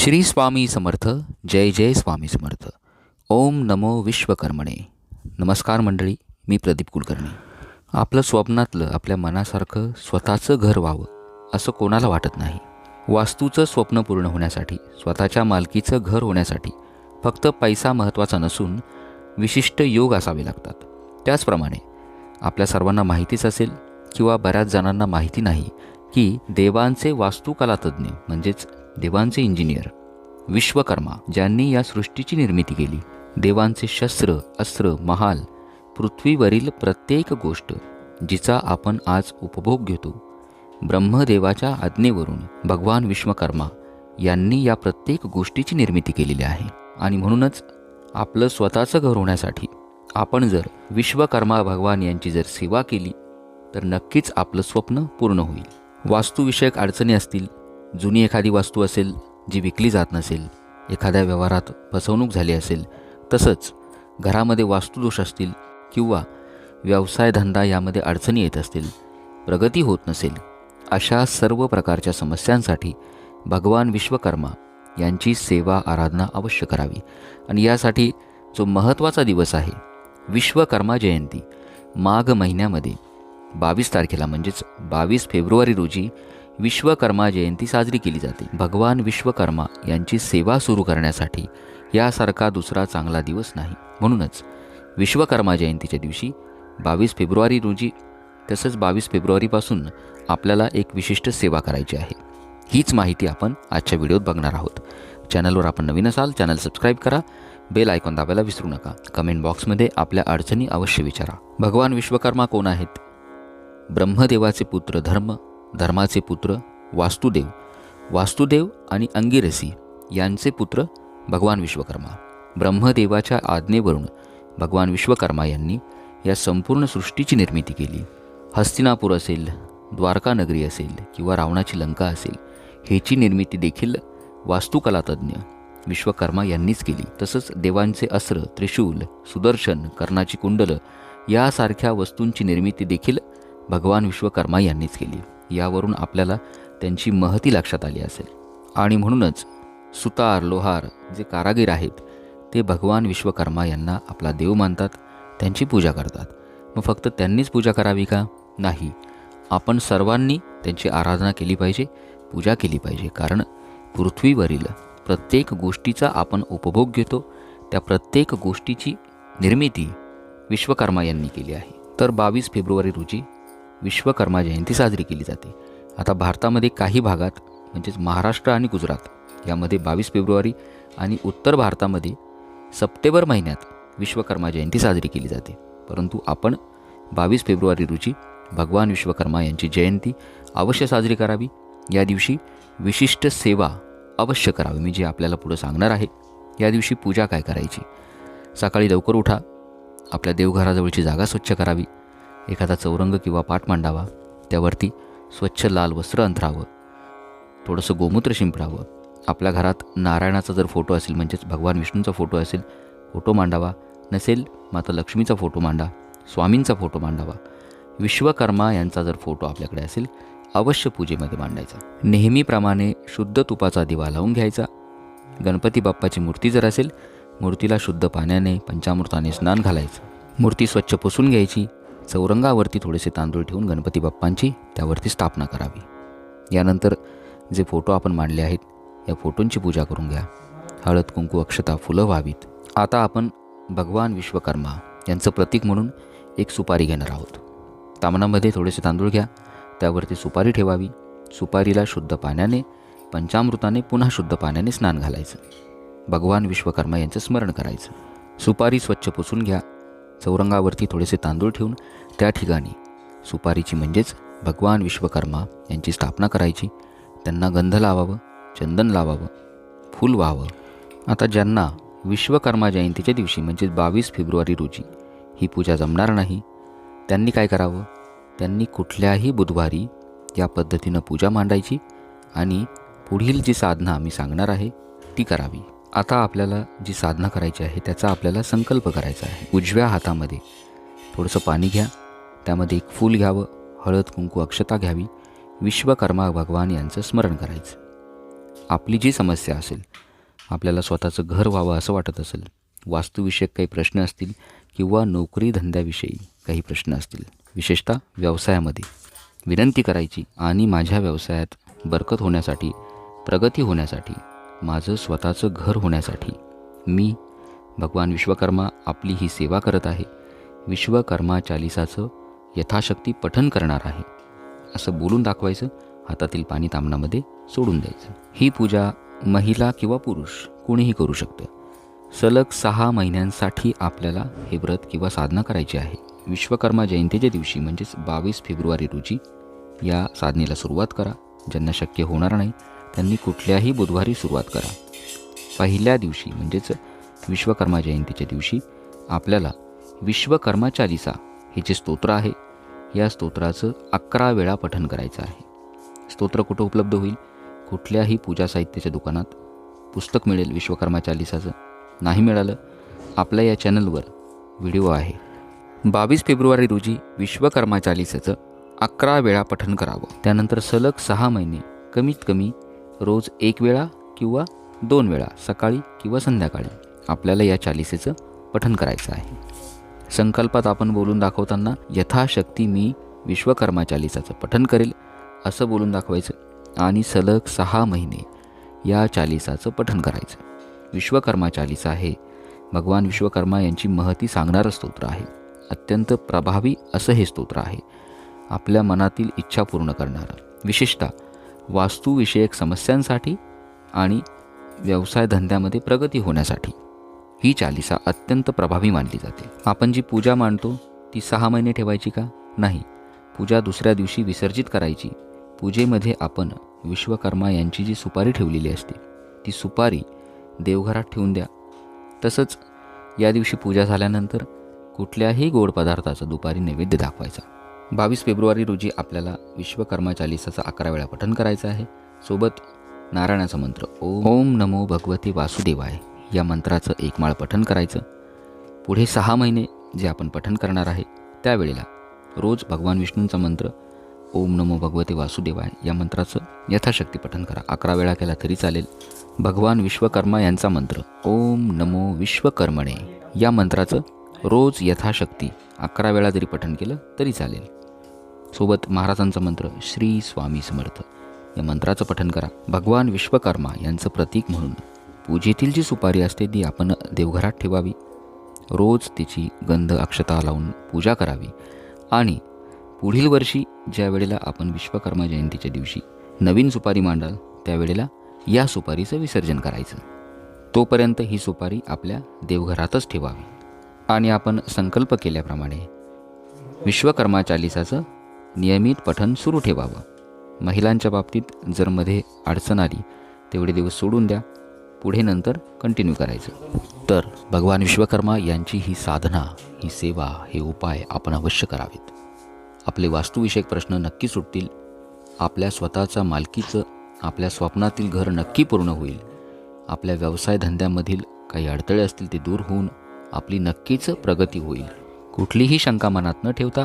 श्री स्वामी समर्थ जय जय स्वामी समर्थ. ओम नमो विश्वकर्मणे. नमस्कार मंडळी मी प्रदीप कुलकर्णी. आपलं स्वप्नातलं आपल्या मनासारखं स्वतःचं घर व्हावं असं कोणाला वाटत नाही. वास्तूचं स्वप्न पूर्ण होण्यासाठी स्वतःच्या मालकीचं घर होण्यासाठी फक्त पैसा महत्त्वाचा नसून विशिष्ट योग असावे लागतात. त्याचप्रमाणे आपल्या सर्वांना माहितीच असेल किंवा बऱ्याच जणांना माहिती नाही की देवांचे वास्तुकलातज्ञ म्हणजेच देवांचे इंजिनियर विश्वकर्मा ज्यांनी या सृष्टीची निर्मिती केली. देवांचे शस्त्र अस्त्र महाल पृथ्वीवरील प्रत्येक गोष्ट जिचा आपण आज उपभोग घेतो. ब्रह्मदेवाच्या आज्ञेवरून भगवान विश्वकर्मा यांनी या प्रत्येक गोष्टीची निर्मिती केलेली आहे. आणि म्हणूनच आपलं स्वतःचं घर होण्यासाठी आपण जर विश्वकर्मा भगवान यांची जर सेवा केली तर नक्कीच आपलं स्वप्न पूर्ण होईल. वास्तुविषयक अडचणी असतील जुनी एखादी वस्तू असेल जी विकली जात नसेल एखाद्या व्यवहारात फसवणूक झाली असेल तसंच घरामध्ये वास्तुदोष असतील किंवा व्यवसाय धंदा यामध्ये अडचणी येत असतील प्रगती होत नसेल अशा सर्व प्रकारच्या समस्यांसाठी भगवान विश्वकर्मा यांची सेवा आराधना अवश्य करावी. आणि यासाठी जो महत्त्वाचा दिवस आहे विश्वकर्मा जयंती माघ महिन्यामध्ये बावीस तारखेला म्हणजेच बावीस फेब्रुवारी रोजी विश्वकर्मा जयंती साजरी केली जाते. भगवान विश्वकर्मा यांची सेवा सुरू करण्यासाठी यासारखा दुसरा चांगला दिवस नाही. म्हणूनच विश्वकर्मा जयंतीच्या दिवशी बावीस फेब्रुवारी रोजी तसंच बावीस फेब्रुवारीपासून आपल्याला एक विशिष्ट सेवा करायची आहे. हीच माहिती आपण आजच्या व्हिडिओत बघणार आहोत. चॅनलवर आपण नवीन असाल चॅनल सबस्क्राईब करा. बेल आयकॉन दाबायला विसरू नका. कमेंट बॉक्समध्ये आपल्या अडचणी अवश्य विचारा. भगवान विश्वकर्मा कोण आहेत? ब्रह्मदेवाचे पुत्र धर्म धर्माचे पुत्र वास्तुदेव वास्तुदेव आणि अंगिरसी यांचे पुत्र भगवान विश्वकर्मा. ब्रह्मदेवाच्या आज्ञेवरून भगवान विश्वकर्मा यांनी या संपूर्ण सृष्टीची निर्मिती केली. हस्तिनापूर असेल द्वारका नगरी असेल किंवा रावणाची लंका असेल ह्याची निर्मिती देखील वास्तुकलातज्ञ विश्वकर्मा यांनीच केली. तसंच देवांचे अस्त्र त्रिशूल सुदर्शन कर्णाची कुंडलं यासारख्या वस्तूंची निर्मिती देखील भगवान विश्वकर्मा यांनीच केली. यावरून आपल्याला त्यांची महती लक्षात आली असेल. आणि म्हणूनच सुतार लोहार जे कारागीर आहेत ते भगवान विश्वकर्मा यांना आपला देव मानतात त्यांची पूजा करतात. मग फक्त त्यांनीच पूजा करावी का? नाही. आपण सर्वांनी त्यांची आराधना केली पाहिजे पूजा केली पाहिजे. कारण पृथ्वीवरील प्रत्येक गोष्टीचा आपण उपभोग घेतो त्या प्रत्येक गोष्टीची निर्मिती विश्वकर्मा यांनी केली आहे. तर बावीस फेब्रुवारी रोजी विश्वकर्मा जयंती साजरी केली जाते. आता भारतामध्ये काही भागात म्हणजेच महाराष्ट्र आणि गुजरात यामध्ये बावीस फेब्रुवारी आणि उत्तर भारतामध्ये सप्टेंबर महिन्यात विश्वकर्मा जयंती साजरी केली जाते. परंतु आपण बावीस फेब्रुवारी रोजी भगवान विश्वकर्मा यांची जयंती अवश्य साजरी करावी. या दिवशी विशिष्ट सेवा अवश्य करावी मी जे आपल्याला पुढं सांगणार आहे. या दिवशी पूजा काय करायची? सकाळी लवकर उठा. आपल्या देवघराजवळची जागा स्वच्छ करावी. एखादा चौरंग किंवा पाट मांडावा त्यावरती स्वच्छ लाल वस्त्र अंथरावं थोडंसं गोमूत्र शिंपडावं. आपल्या घरात नारायणाचा जर फोटो असेल म्हणजेच भगवान विष्णूंचा फोटो असेल फोटो मांडावा. नसेल माता लक्ष्मीचा फोटो मांडा स्वामींचा फोटो मांडावा. विश्वकर्मा यांचा जर फोटो आपल्याकडे असेल अवश्य पूजेमध्ये मांडायचा. नेहमीप्रमाणे शुद्ध तुपाचा दिवा लावून घ्यायचा. गणपती बाप्पाची मूर्ती जर असेल मूर्तीला शुद्ध पाण्याने पंचामृताने स्नान घालायचं. मूर्ती स्वच्छ पुसून घ्यायची. चौरंगावरती थोडेसे तांदूळ ठेवून गणपती बाप्पांची त्यावरती स्थापना करावी. यानंतर जे फोटो आपण मांडले आहेत या फोटोंची पूजा करून घ्या. हळद कुंकू अक्षता फुलं व्हावीत. आता आपण भगवान विश्वकर्मा यांचं प्रतीक म्हणून एक सुपारी घेणार आहोत. तामणामध्ये थोडेसे तांदूळ घ्या. त्यावरती सुपारी ठेवावी. सुपारीला शुद्ध पाण्याने पंचामृताने पुन्हा शुद्ध पाण्याने स्नान घालायचं. भगवान विश्वकर्मा यांचं स्मरण करायचं. सुपारी स्वच्छ पुसून घ्या. चौरंगावरती थोडेसे तांदूळ ठेवून त्या ठिकाणी. सुपारीची म्हणजेच भगवान विश्वकर्मा यांची स्थापना करायची. त्यांना गंध लावावं चंदन लावावं फूल व्हावं. आता ज्यांना विश्वकर्मा जयंतीच्या दिवशी म्हणजेच बावीस फेब्रुवारी रोजी ही पूजा जमणार नाही त्यांनी काय करावं? त्यांनी कुठल्याही बुधवारी या पद्धतीनं पूजा मांडायची आणि पुढील जी साधना मी सांगणार आहे ती करावी. आता आपल्याला जी साधना करायची आहे त्याचा आपल्याला संकल्प करायचा आहे. उजव्या हातामध्ये थोडंसं पाणी घ्या. त्यामध्ये एक फूल घ्यावं. हळद कुंकू अक्षता घ्यावी. विश्वकर्मा भगवान यांचं स्मरण करायचं. आपली जी समस्या असेल आपल्याला स्वतःचं घर व्हावं असं वाटत असेल वास्तुविषयक काही प्रश्न असतील किंवा नोकरी धंद्याविषयी काही प्रश्न असतील विशेषतः व्यवसायामध्ये विनंती करायची आणि माझ्या व्यवसायात बरकत होण्यासाठी प्रगती होण्यासाठी माझं स्वतःचं घर होण्यासाठी. मी भगवान विश्वकर्मा आपली ही सेवा करत आहे. विश्वकर्मा चालिसाचं यथाशक्ती पठन करणार आहे. असं बोलून दाखवायचं हातातील पाणी तामणामध्ये सोडून द्यायचं. ही पूजा महिला किंवा पुरुष कोणीही करू शकतं. सलग सहा महिन्यांसाठी आपल्याला हे व्रत किंवा साधना करायची आहे. विश्वकर्मा जयंतीच्या दिवशी म्हणजेच बावीस फेब्रुवारी रोजी या साधनेला सुरुवात करा. ज्यांना शक्य होणार नाही त्यांनी कुठल्याही बुधवारी सुरुवात करा. पहिल्या दिवशी म्हणजेच विश्वकर्मा जयंतीच्या दिवशी आपल्याला विश्वकर्मा चालिसा हे जे स्तोत्र आहे या स्तोत्राचं अकरा वेळा पठन करायचं आहे. स्तोत्र कुठं उपलब्ध होईल? कुठल्याही पूजा साहित्याच्या दुकानात पुस्तक मिळेल विश्वकर्मा चालिसाचं. नाही मिळालं आपल्या या चॅनलवर व्हिडिओ आहे. बावीस फेब्रुवारी रोजी विश्वकर्मा चालिसाचं अकरा वेळा पठन करावं. त्यानंतर सलग सहा महिने कमीत कमी रोज एक वेळा किंवा दोन वेळा सकाळी किंवा संध्याकाळी आपल्याला या चालिसेचं पठण करायचं आहे. संकल्पात आपण बोलून दाखवताना यथाशक्ती मी विश्वकर्मा चालिसाचं पठण करेल असं बोलून दाखवायचं आणि सलग सहा महिने या चालिसाचं पठण करायचं. विश्वकर्मा चालिसा हे भगवान विश्वकर्मा यांची महती सांगणारं स्तोत्र आहे. अत्यंत प्रभावी असं हे स्तोत्र आहे. आपल्या मनातील इच्छा पूर्ण करणारं विशेषतः वास्तुविषयक समस्यांसाठी आणि व्यवसाय धंद्यामध्ये प्रगती होण्यासाठी. ही चालिसा अत्यंत प्रभावी मानली जाते. आपण जी पूजा मांडतो ती सहा महिने ठेवायची का? नाही. पूजा दुसऱ्या दिवशी विसर्जित करायची. पूजेमध्ये आपण विश्वकर्मा यांची जी सुपारी ठेवलेली असते ती सुपारी देवघरात ठेवून द्या. तसंच या दिवशी पूजा झाल्यानंतर कुठल्याही गोड पदार्थाचा दुपारी नैवेद्य दाखवायचा. बावीस फेब्रुवारी रोजी आपल्याला विश्वकर्मा चालिसाचं अकरा वेळा पठन करायचं आहे. सोबत नारायणाचा मंत्र ओम नमो भगवते वासुदेवाय या मंत्राचं एक माळ करायचं. पुढे सहा महिने जे आपण पठन करणार आहे त्यावेळेला रोज भगवान विष्णूंचा मंत्र ओम नमो भगवते वासुदेवाय या मंत्राचं यथाशक्ती पठन करा. अकरा वेळा केला तरी चालेल. भगवान विश्वकर्मा यांचा मंत्र ओम नमो विश्वकर्मणे या मंत्राचं रोज यथाशक्ती अकरा वेळा जरी पठन केलं तरी चालेल. सोबत महाराजांचा मंत्र श्री स्वामी समर्थ. या मंत्राचं पठन करा. भगवान विश्वकर्मा यांचं प्रतीक म्हणून. पूजेतील जी सुपारी असते ती आपण देवघरात ठेवावी. रोज तिची गंध अक्षता लावून पूजा करावी. आणि पुढील वर्षी ज्या वेळेला आपण विश्वकर्मा जयंतीच्या दिवशी नवीन सुपारी मांडाल त्यावेळेला या सुपारीचं विसर्जन करायचं. तोपर्यंत ही सुपारी आपल्या देवघरातच ठेवावी. आणि आपण संकल्प केल्याप्रमाणे विश्वकर्मा चालिसाचं नियमित पठण सुरू ठेवावं. महिलांच्या बाबतीत जर मध्ये अडचण आली तेवढे दिवस सोडून द्या. पुढे नंतर कंटिन्यू करायचं. तर भगवान विश्वकर्मा यांची ही साधना ही सेवा हे उपाय आपण अवश्य करावेत. आपले वास्तुविषयक प्रश्न नक्की सुटतील. आपल्या स्वतःच्या मालकीचं आपल्या स्वप्नातील घर नक्की पूर्ण होईल. आपल्या व्यवसाय धंद्यामधील काही अडथळे असतील ते दूर होऊन आपली नक्कीच प्रगती होईल. कुठलीही शंका मनात न ठेवता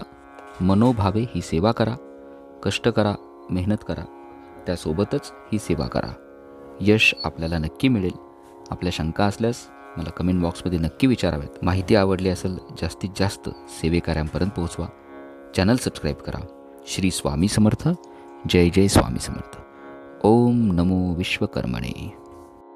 मनोभावे ही सेवा करा कष्ट करा मेहनत करा त्यासोबतच ही सेवा करा. यश आपल्याला नक्की मिळेल. आपल्या शंका असल्यास मला कमेंट बॉक्समध्ये नक्की विचाराव्यात. माहिती आवडली असेल जास्तीत जास्त सेवेकऱ्यांपर्यंत पोहोचवा. चॅनल सबस्क्राईब करा. श्री स्वामी समर्थ. जय जय स्वामी समर्थ. ओम नमो विश्वकर्मणे.